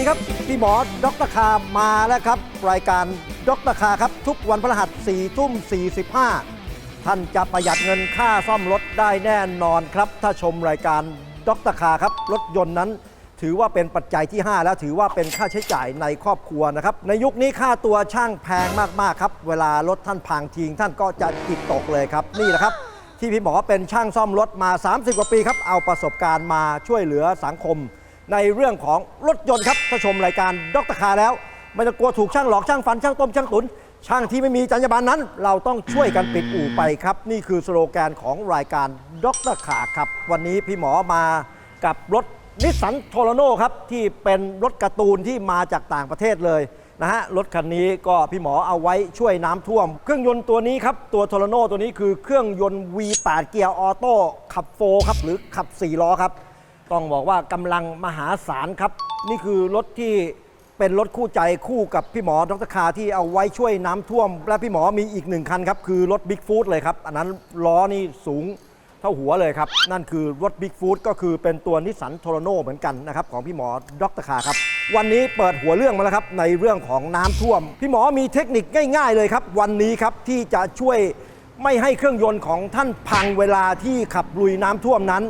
ดีครับ พี่หมอดรคามาแล้วครับ รายการดรคาครับ ทุกวันพฤหัส4ทุ่ม 45 ท่านจะประหยัดเงินค่าซ่อมรถได้แน่นอนครับ ถ้าชมรายการดรคาครับ รถยนต์นั้น ถือว่าเป็นปัจจัยที่ 5 แล้วถือว่าเป็นค่าใช้จ่ายในครอบครัวนะครับ ในยุคนี้ค่าตัวช่างแพงมากๆครับ เวลารถท่านพังทิ้งท่านก็จะจิตตกเลยครับนี่แหละครับที่พี่หมอเป็นช่างซ่อมรถมา 30 กว่าปีครับเอาประสบการณ์มาช่วยเหลือสังคม ในเรื่องของรถยนต์ครับถ้าชมรายการดรคาแล้ว ไม่ต้องกลัวถูกช่างหลอกช่างฟันช่างต้มช่างตุน ช่างที่ไม่มีจรรยาบรรณนั้น เราต้องช่วยกันปิดอู่ไปครับ นี่คือสโลแกนของรายการดรขาครับ วันนี้พี่หมอมากับรถนิสสันโทโรโนครับที่เป็นรถการ์ตูนที่มาจากต่างประเทศเลยนะฮะรถคันนี้ก็พี่หมอเอาไว้ช่วยน้ำท่วม เครื่องยนต์ตัวนี้ครับ ตัวโทโรโนตัวนี้คือเครื่องยนต์ V8 เกียร์ออโต้ขับโฟครับหรือขับ4ล้อครับ ต้องบอกว่ากำลังมหาศาลครับ นี่คือรถที่เป็นรถคู่ใจคู่กับพี่หมอดรคาที่เอาไว้ช่วยน้ำท่วม และพี่หมอมีอีกหนึ่งคันครับ คือรถบิ๊กฟู t เลยครับ อันนั้นล้อนี่สูงเท่าหัวเลยครับ นั่นคือรถบิ๊กฟู t ก็คือเป็นตัวนิสสันโทรโนเหมือนกันนะครับ ของพี่หมอดรคาครับ วันนี้เปิดหัวเรื่องมาแล้วครับ ในเรื่องของน้ำท่วม พี่หมอมีเทคนิคง่าย ๆ เลยครับ วันนี้ครับที่จะช่วยไม่ให้เครื่องยนต์ของท่านพังเวลาที่ขับลุยน้ำท่วมนั้น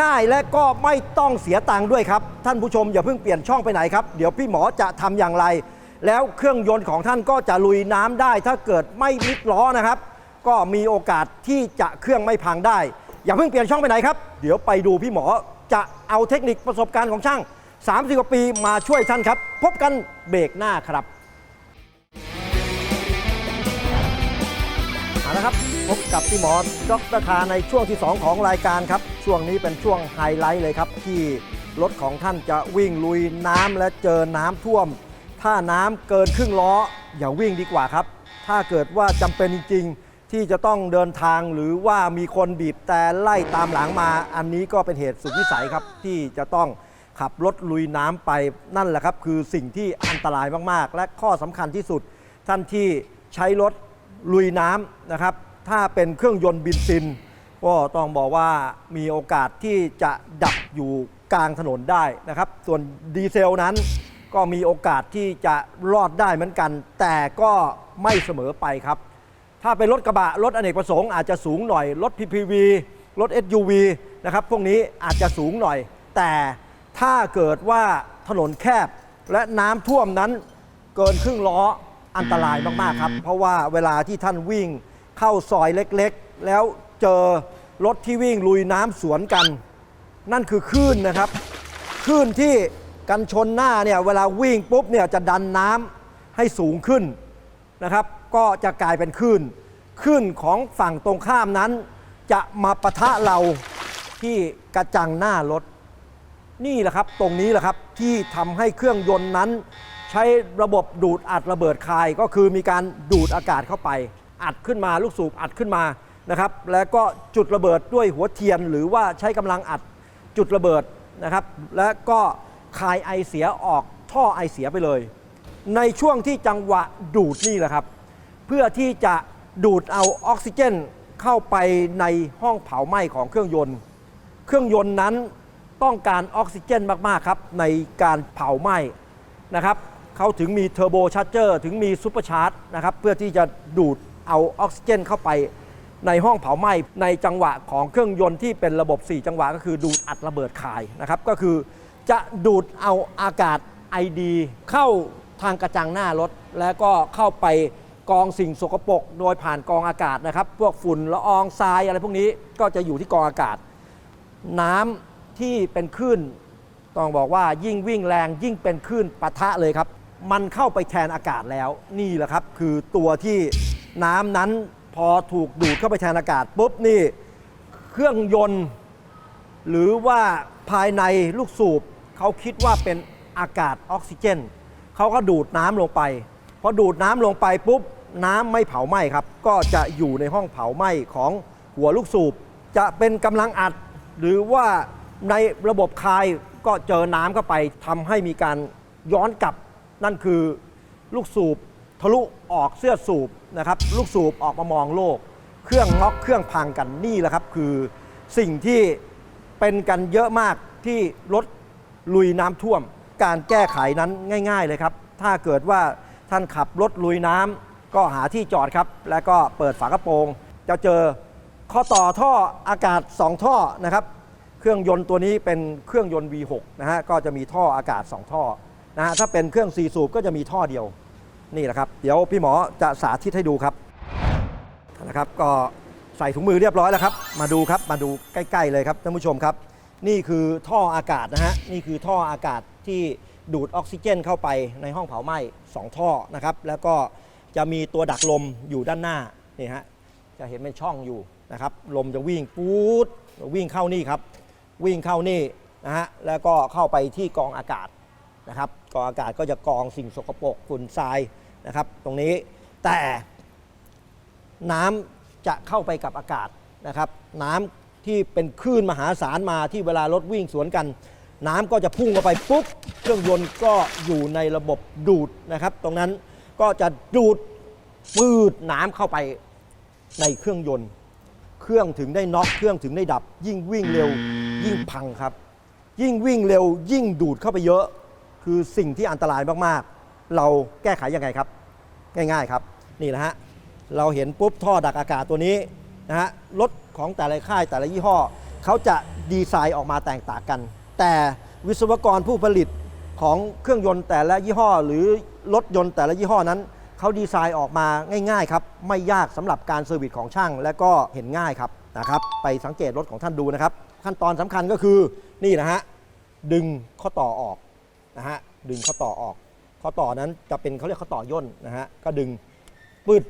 ง่ายๆ และก็ไม่ต้องเสียตังค์ด้วยครับ ท่านผู้ชมอย่าเพิ่งเปลี่ยนช่องไปไหนครับ เดี๋ยวพี่หมอจะทำอย่างไร แล้วเครื่องยนต์ของท่านก็จะลุยน้ำได้ ถ้าเกิดไม่มิดล้อนะครับ ก็มีโอกาสที่จะเครื่องไม่พังได้ อย่าเพิ่งเปลี่ยนช่องไปไหนครับ เดี๋ยวไปดูพี่หมอจะเอาเทคนิคประสบการณ์ของช่าง 30กว่าปีมาช่วยท่านครับ พบกันเบรกหน้าครับ เอาละครับพบกับพี่หมอดรคาในช่วงที่ 2 ของรายการครับ ช่วงนี้เป็นช่วงไฮไลท์เลยครับ ที่รถของท่านจะวิ่งลุยน้ำและเจอน้ำท่วม ถ้าน้ำเกินครึ่งล้อ อย่าวิ่งดีกว่าครับ ถ้าเกิดว่าจำเป็นจริง ๆ ที่จะต้องเดินทางหรือว่ามีคนบีบแต่ไล่ตามหลังมา อันนี้ก็เป็นเหตุสุดวิสัยครับ ที่จะต้องขับรถลุยน้ำไปนั่นแหละครับ คือสิ่งที่อันตรายมากๆ และข้อสำคัญที่สุด ท่านที่ใช้รถลุยน้ำนะครับ ถ้าเป็นเครื่องยนต์บินซิน ก็ต้องบอกว่ามีโอกาสที่จะดับอยู่กลางถนนได้นะครับ ส่วนดีเซลนั้นก็มีโอกาสที่จะรอดได้เหมือนกัน แต่ก็ไม่เสมอไปครับ ถ้าเป็นรถกระบะ รถอเนกประสงค์อาจจะสูงหน่อย รถ PPV รถ SUV นะครับ พวกนี้อาจจะสูงหน่อย แต่ถ้าเกิดว่าถนนแคบและน้ำท่วมนั้นเกินครึ่งล้ออันตรายมาก ๆ ครับ เพราะว่าเวลาที่ท่านวิ่งเข้าซอยเล็ก ๆ แล้ว เจอรถที่วิ่งลุยน้ำสวนกัน นั่นคือคลื่นนะครับคลื่นที่กันชนหน้าเนี่ยเวลาวิ่งปุ๊บเนี่ยจะดันน้ำให้สูงขึ้นนะครับ ก็จะกลายเป็นคลื่นคลื่นของฝั่งตรงข้ามนั้น จะมาปะทะเราที่กระจังหน้ารถ นี่แหละครับตรงนี้แหละครับที่ทำให้เครื่องยนต์นั้น ใช้ระบบดูดอัดระเบิดคายก็คือมีการดูดอากาศเข้าไป อัดขึ้นมาลูกสูบอัดขึ้นมา นะครับ แล้วก็จุดระเบิดด้วยหัวเทียนหรือว่าใช้กำลังอัดจุดระเบิดนะครับ และก็คายไอเสียออกท่อไอเสียไปเลย ในช่วงที่จังหวะดูดนี่แหละครับ เพื่อที่จะดูดเอาออกซิเจนเข้าไปในห้องเผาไหม้ของเครื่องยนต์ เครื่องยนต์นั้นต้องการออกซิเจนมาก ๆ ครับ ในการเผาไหม้นะครับเขาถึงมีเทอร์โบชาร์เจอร์ถึงมีซูเปอร์ชาร์จนะครับเพื่อที่จะดูดเอาออกซิเจนเข้าไป ในห้องเผาไหม้ในจังหวะของเครื่องยนต์ที่เป็นระบบ 4 จังหวะก็คือดูดอัดระเบิดคายนะครับ ก็คือจะดูดเอาอากาศไอดีเข้าทางกระจังหน้ารถ แล้วก็เข้าไปกองสิ่งสกปรกโดยผ่านกองอากาศนะครับ พวกฝุ่นละอองทรายอะไรพวกนี้ก็จะอยู่ที่กองอากาศ น้ำที่เป็นคลื่นต้องบอกว่ายิ่งวิ่งแรงยิ่งเป็นคลื่นปะทะเลยครับ มันเข้าไปแทนอากาศแล้ว นี่แหละครับ คือตัวที่น้ำนั้น พอถูกดูดเข้าไปแทนอากาศปุ๊บนี่เครื่องยนต์ หรือว่าภายในลูกสูบเขาคิดว่าเป็นอากาศออกซิเจนเขาก็ดูดน้ำลงไปพอดูดน้ำลงไปปุ๊บน้ำไม่เผาไหม้ครับ ก็จะอยู่ในห้องเผาไหม้ของหัวลูกสูบ จะเป็นกำลังอัด หรือว่าในระบบคายก็เจอน้ำเข้าไปทำให้มีการย้อนกลับ นั่นคือลูกสูบ ทะลุออกเสื้อสูบนะครับลูกสูบออกมามองโลก เครื่องน็อกเครื่องพังกันนี่แหละครับ คือสิ่งที่เป็นกันเยอะมากที่รถลุยน้ำท่วม การแก้ไขนั้นง่าย ๆเลยครับ ถ้าเกิดว่าท่านขับรถลุยน้ำก็หาที่จอดครับ แล้วก็เปิดฝากระโปรง จะเจอข้อต่อท่ออากาศ 2 ท่อนะครับ เครื่องยนต์ตัวนี้เป็นเครื่องยนต์ V6 นะฮะก็จะมีท่ออากาศ 2 ท่อนะฮะถ้าเป็นเครื่อง4สูบก็จะมีท่อเดียว นี่แหละครับ เดี๋ยวพี่หมอจะสาธิตให้ดูครับนะครับก็ใส่ถุงมือเรียบร้อยแล้วครับ มาดูครับมาดูใกล้ ๆ เลยครับท่านผู้ชมครับ นี่คือท่ออากาศนะฮะนี่คือท่ออากาศที่ดูดออกซิเจนเข้าไปในห้องเผาไหม้2ท่อนะครับ แล้วก็จะมีตัวดักลมอยู่ด้านหน้านี่ฮะจะเห็นเป็นช่องอยู่นะครับ ลมจะวิ่งปู๊ดวิ่งเข้านี่ครับ วิ่งเข้านี่นะฮะแล้วก็เข้าไปที่กองอากาศนะครับ กองอากาศก็จะกองสิ่งสกปรกฝุ่นทรายนะครับ ตรงนี้แต่น้ำจะเข้าไปกับอากาศนะครับ น้ำที่เป็นคลื่นมหาศาลมาที่เวลารถวิ่งสวนกัน น้ำก็จะพุ่งเข้าไปปุ๊บเครื่องยนต์ก็อยู่ในระบบดูดนะครับ ตรงนั้นก็จะดูดปืดน้ำเข้าไปในเครื่องยนต์ เครื่องถึงได้น็อกเครื่องถึงได้ดับ ยิ่งวิ่งเร็ว ยิ่งพังครับ ยิ่งวิ่งเร็ว ยิ่งดูดเข้าไปเยอะ คือสิ่งที่อันตรายมากๆ เราแก้ไขยังไงครับ ง่ายๆครับ นี่แหละฮะเราเห็นปุ๊บท่อดักอากาศตัวนี้นะฮะรถของแต่ละค่ายแต่ละยี่ห้อ เขาจะดีไซน์ออกมาแตกต่างกัน แต่วิศวกรผู้ผลิตของเครื่องยนต์แต่ละยี่ห้อ หรือรถยนต์แต่ละยี่ห้อนั้นเขาดีไซน์ออกมาง่ายๆครับไม่ยากสำหรับการเซอร์วิสของช่าง และก็เห็นง่ายครับนะครับ ไปสังเกตรถของท่านดูนะครับ ขั้นตอนสำคัญก็คือนี่นะฮะดึงข้อต่อออก นะฮะดึงข้อต่อออก ข้อต่อนั้นจะเป็นเขาเรียกข้อต่อย่นนะฮะก็ดึงปืด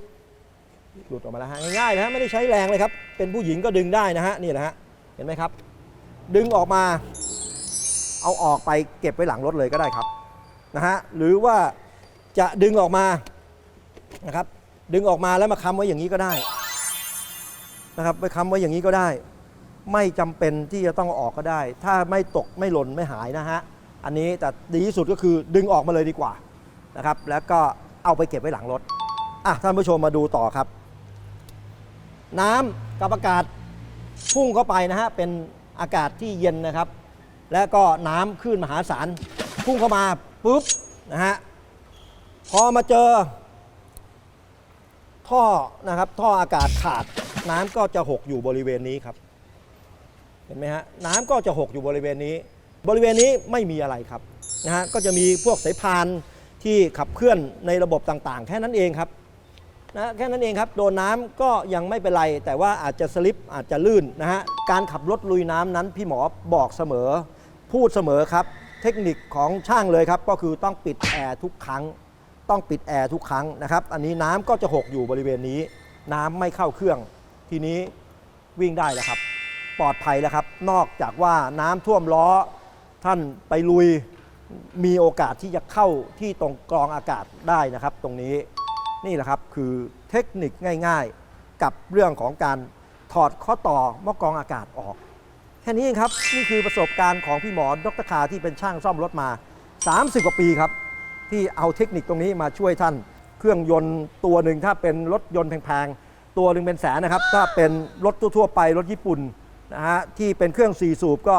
หลุดออกมาแล้วฮะง่ายๆนะฮะไม่ได้ใช้แรงเลยครับ เป็นผู้หญิงก็ดึงได้นะฮะนี่แหละฮะเห็นไหมครับ ดึงออกมา เอาออกไปเก็บไว้หลังรถเลยก็ได้ครับนะฮะหรือว่าจะดึงออกมานะครับดึงออกมาแล้วมาค้ำไว้อย่างนี้ก็ได้นะครับไปค้ำไว้อย่างนี้ก็ได้ ไม่จำเป็นที่จะต้องออกก็ได้ ถ้าไม่ตกไม่หล่นไม่หายนะฮะ อันนี้แต่ดีที่สุดก็คือดึงออกมาเลยดีกว่านะครับแล้วก็เอาไปเก็บไว้หลังรถอะท่านผู้ชมมาดูต่อครับ น้ำกับอากาศพุ่งเข้าไปนะฮะเป็นอากาศที่เย็นนะครับ แล้วก็น้ำคลื่นมหาศาลพุ่งเข้ามาปุ๊บนะฮะพอมาเจอ ท่อนะครับท่ออากาศขาดน้ำก็จะหกอยู่บริเวณนี้ครับ เห็นไหมฮะน้ำก็จะหกอยู่บริเวณนี้ บริเวณนี้ไม่มีอะไรครับนะฮะก็จะมีพวกสายพานที่ขับเคลื่อนในระบบต่างๆ แค่นั้นเองครับนะแค่นั้นเองครับโดนน้ำก็ยังไม่เป็นไร แต่ว่าอาจจะสลิปอาจจะลื่นนะฮะการขับรถลุยน้ำนั้นพี่หมอบอกเสมอ พูดเสมอครับ เทคนิคของช่างเลยครับ ก็คือต้องปิดแอร์ทุกครั้ง ต้องปิดแอร์ทุกครั้งนะครับ อันนี้น้ำก็จะหกอยู่บริเวณนี้ น้ำไม่เข้าเครื่อง ทีนี้วิ่งได้แล้วครับ ปลอดภัยแล้วครับ นอกจากว่าน้ำท่วมล้อ ท่านไปลุยมีโอกาสที่จะเข้าที่ตรงกรองอากาศได้นะครับ ตรงนี้นี่แหละครับคือเทคนิคง่ายๆ กับเรื่องของการถอดข้อต่อมอกรองอากาศออก แค่นี้เองครับ นี่คือประสบการณ์ของพี่หมอดรคาที่เป็นช่างซ่อมรถมา 30 กว่าปีครับ ที่เอาเทคนิคตรงนี้มาช่วยท่าน เครื่องยนต์ตัวหนึ่งถ้าเป็นรถยนต์แพงๆ ตัวหนึ่งเป็นแสนนะครับ ถ้าเป็นรถทั่วๆไปรถญี่ปุ่นนะฮะที่เป็นเครื่อง4สูบก็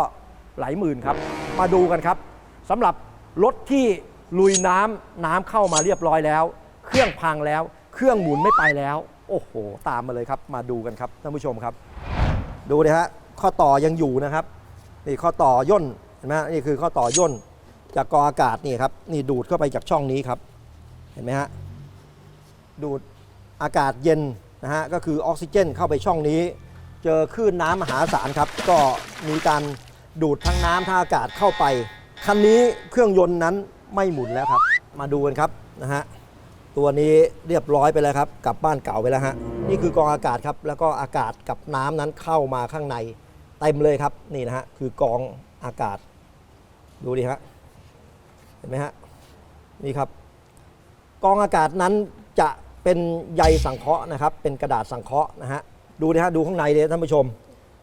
หลายหมื่นครับ มาดูกันครับสำหรับรถที่ลุยน้ำน้ำเข้ามาเรียบร้อยแล้ว เครื่องพังแล้ว เครื่องหมุนไม่ไปแล้ว โอ้โห ตามมาเลยครับ มาดูกันครับท่านผู้ชมครับ ดูดิฮะข้อต่อยังอยู่นะครับนี่ข้อต่อย่นเห็นไหมนี่คือข้อต่อย่นจากกรองอากาศนี่ครับนี่ดูดเข้าไปจากช่องนี้ครับ เห็นไหมฮะดูดอากาศเย็นนะฮะก็คือออกซิเจนเข้าไปช่องนี้ เจอคลื่นน้ำมหาศาลครับ ก็มีการ ดูดทั้งน้ำทั้งอากาศเข้าไป คันนี้เครื่องยนต์นั้นไม่หมุนแล้วครับ มาดูกันครับนะฮะตัวนี้เรียบร้อยไปแล้วครับกลับบ้านเก่าไปแล้วฮะนี่คือกองอากาศครับ แล้วก็อากาศกับน้ำนั้นเข้ามาข้างในเต็มเลยครับนี่นะฮะคือกองอากาศ ดูดิฮะเห็นไหมฮะนี่ครับ กองอากาศนั้นจะเป็นใยสังเคราะห์นะครับ เป็นกระดาษสังเคราะห์นะฮะดูนะฮะดูข้างในเลยท่านผู้ชม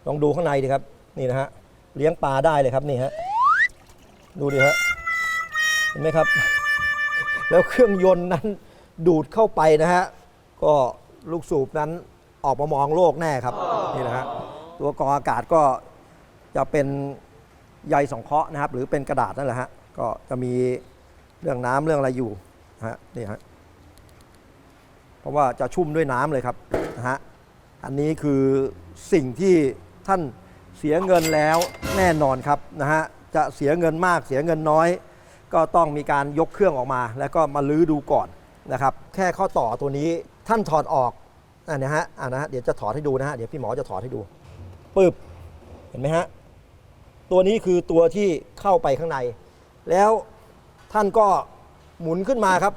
ลองดูข้างในดิครับนี่นะฮะ เลี้ยงปลาได้เลยครับนี่ฮะดูดิฮะเห็นไหมครับ แล้วเครื่องยนต์นั้นดูดเข้าไปนะฮะก็ลูกสูบนั้นออกมามองโลกแน่ครับนี่นะฮะตัวกรองอากาศก็จะเป็นใยสังเคราะห์นะครับ หรือเป็นกระดาษนั่นแหละฮะก็จะมีเรื่องน้ำเรื่องอะไรอยู่นะฮะนี่ฮะเพราะว่าจะชุ่มด้วยน้ำเลยครับนะฮะอันนี้คือสิ่งที่ท่าน เสียเงินแล้วแน่นอนครับนะฮะจะเสียเงินมากเสียเงินน้อย ก็ต้องมีการยกเครื่องออกมา แล้วก็มาลื้อดูก่อนนะครับ แค่ข้อต่อตัวนี้ท่านถอดออกอันนี้ฮะอ่านะฮะเดี๋ยวจะถอดให้ดูนะฮะเดี๋ยวพี่หมอจะถอดให้ดูปึ๊บเห็นไหมฮะตัวนี้คือตัวที่เข้าไปข้างใน แล้วท่านก็หมุนขึ้นมาครับ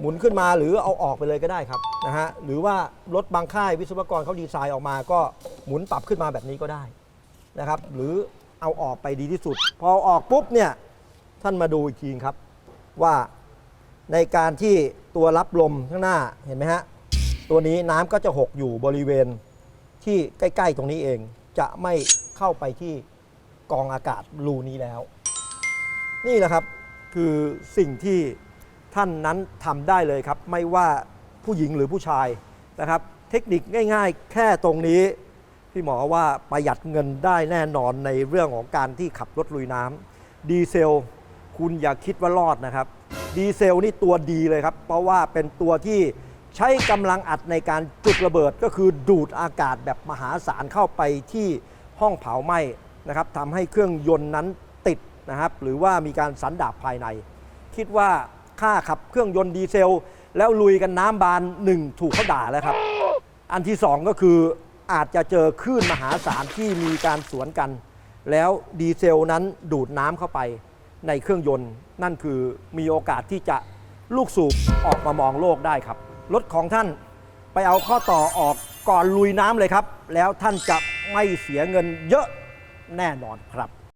หมุนขึ้นมาหรือเอาออกไปเลยก็ได้ครับนะฮะหรือว่ารถบางค่ายวิศวกรเขาดีไซน์ออกมา ก็หมุนปรับขึ้นมาแบบนี้ก็ได้ นะครับ หรือเอาออกไปดีที่สุด พอออกปุ๊บเนี่ยท่านมาดูอีกทีครับ ว่าในการที่ตัวรับลมข้างหน้าเห็นไหมฮะตัวนี้น้ำก็จะหกอยู่บริเวณที่ใกล้ ๆ ตรงนี้เองจะไม่เข้าไปที่กองอากาศรูนี้แล้ว นี่แหละครับคือสิ่งที่ท่านนั้นทำได้เลยครับ ไม่ว่าผู้หญิงหรือผู้ชายนะครับ เทคนิคง่าย ๆ แค่ตรงนี้ พี่หมอว่าประหยัดเงินได้แน่นอนในเรื่องของการที่ขับรถลุยน้ำดีเซล คุณอย่าคิดว่ารอดนะครับ ดีเซลนี่ตัวดีเลยครับ เพราะว่าเป็นตัวที่ใช้กำลังอัดในการจุดระเบิดก็คือดูดอากาศแบบมหาศาลเข้าไปที่ห้องเผาไหม้นะครับทำให้เครื่องยนต์นั้นติดนะครับ หรือว่ามีการสันดาบภายใน คิดว่าค่าขับเครื่องยนต์ดีเซล แล้วลุยกันน้ำบานหนึ่งถูกเขาด่าแล้วครับ อันที่สองก็คือ อาจจะเจอคลื่นมหาศาลที่มีการสวนกัน แล้วดีเซลนั้นดูดน้ำเข้าไปในเครื่องยนต์ นั่นคือมีโอกาสที่จะลูกสูบออกมามองโลกได้ครับ รถของท่านไปเอาข้อต่อออกก่อนลุยน้ำเลยครับ แล้วท่านจะไม่เสียเงินเยอะแน่นอนครับ